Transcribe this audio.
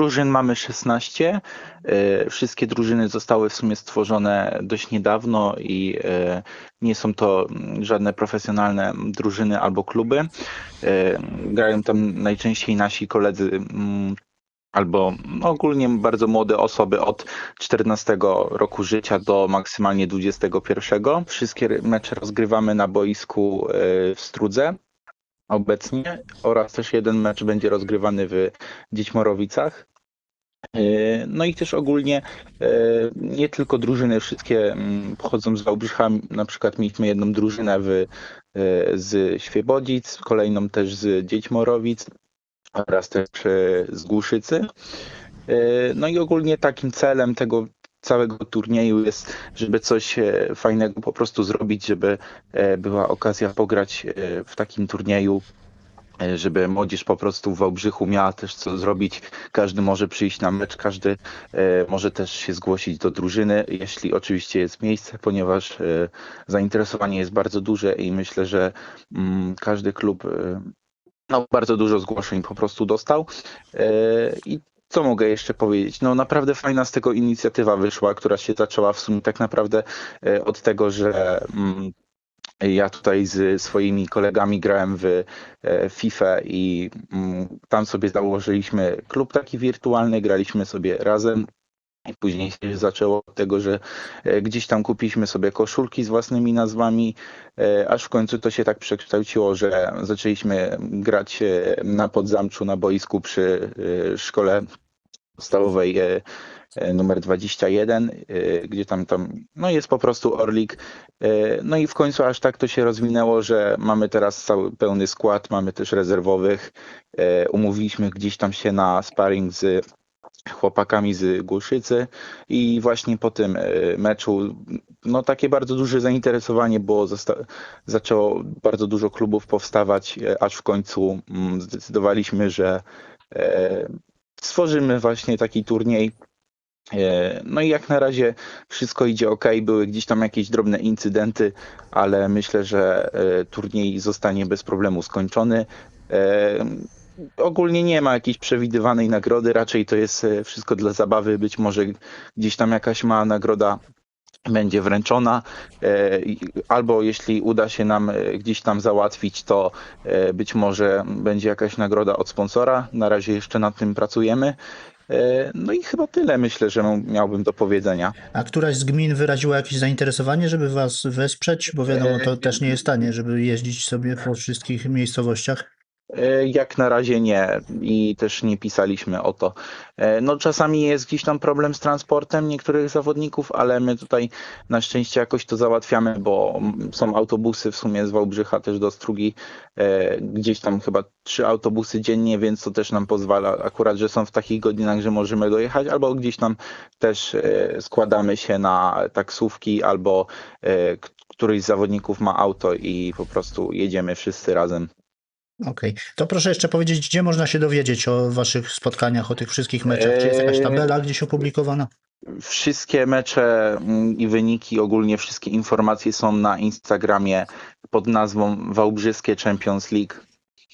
drużyn mamy 16. E, wszystkie drużyny zostały w sumie stworzone dość niedawno i e, nie są to żadne profesjonalne drużyny albo kluby. Grają tam najczęściej nasi koledzy mm, albo ogólnie bardzo młode osoby od 14 roku życia do maksymalnie 21. Wszystkie mecze rozgrywamy na boisku w Strudze obecnie oraz też jeden mecz będzie rozgrywany w Dziećmorowicach. E, no i też ogólnie e, nie tylko drużyny, wszystkie mm, pochodzą z Wałbrzycha. Na przykład mieliśmy jedną drużynę w, e, z Świebodzic, kolejną też z Dziećmorowic oraz też z Głuszycy. No i ogólnie takim celem tego całego turnieju jest, żeby coś fajnego po prostu zrobić, żeby była okazja pograć w takim turnieju żeby młodzież po prostu w Wałbrzychu miała też co zrobić. Każdy może przyjść na mecz, każdy może też się zgłosić do drużyny, jeśli oczywiście jest miejsce, ponieważ zainteresowanie jest bardzo duże i myślę, że mm, każdy klub no, bardzo dużo zgłoszeń po prostu dostał. I co mogę jeszcze powiedzieć? No naprawdę fajna z tego inicjatywa wyszła, która się zaczęła w sumie tak naprawdę e, od tego, że mm, ja tutaj z swoimi kolegami grałem w e, FIFA i mm, tam sobie założyliśmy klub taki wirtualny, graliśmy sobie razem. I później się zaczęło od tego, że e, gdzieś tam kupiliśmy sobie koszulki z własnymi nazwami, aż w końcu to się tak przekształciło, że zaczęliśmy grać na podzamczu, na boisku przy szkole podstawowej e, e, numer 21, e, gdzie tam, tam no jest po prostu Orlik. No i w końcu aż tak to się rozwinęło, że mamy teraz cały pełny skład, mamy też rezerwowych. Umówiliśmy gdzieś tam się na sparring z chłopakami z Głuszycy i właśnie po tym meczu no takie bardzo duże zainteresowanie, bo zaczęło bardzo dużo klubów powstawać, aż w końcu mm, zdecydowaliśmy, że stworzymy właśnie taki turniej. E, no i jak na razie wszystko idzie ok. Były gdzieś tam jakieś drobne incydenty, ale myślę, że e, turniej zostanie bez problemu skończony. E, ogólnie nie ma jakiejś przewidywanej nagrody, raczej to jest wszystko dla zabawy. Być może gdzieś tam jakaś mała nagroda będzie wręczona, e, albo jeśli uda się nam e, gdzieś tam załatwić, to e, być może będzie jakaś nagroda od sponsora. Na razie jeszcze nad tym pracujemy. No i chyba tyle myślę, że miałbym do powiedzenia. A któraś z gmin wyraziła jakieś zainteresowanie, żeby was wesprzeć? Bo wiadomo, to też nie jest tanie, żeby jeździć sobie po wszystkich miejscowościach. E, jak na razie nie i też nie pisaliśmy o to. E, no czasami jest gdzieś tam problem z transportem niektórych zawodników, ale my tutaj na szczęście jakoś to załatwiamy, bo są autobusy w sumie z Wałbrzycha też do Strugi, e, gdzieś tam chyba trzy autobusy dziennie, więc to też nam pozwala akurat, że są w takich godzinach, że możemy dojechać, albo gdzieś tam też składamy się na taksówki, albo któryś z zawodników ma auto i po prostu jedziemy wszyscy razem. Okej, okay. to proszę jeszcze powiedzieć, gdzie można się dowiedzieć o waszych spotkaniach, o tych wszystkich meczach? Czy jest jakaś eee, tabela gdzieś opublikowana? Wszystkie mecze mm, i wyniki, ogólnie wszystkie informacje są na Instagramie pod nazwą Wałbrzyskie Champions League.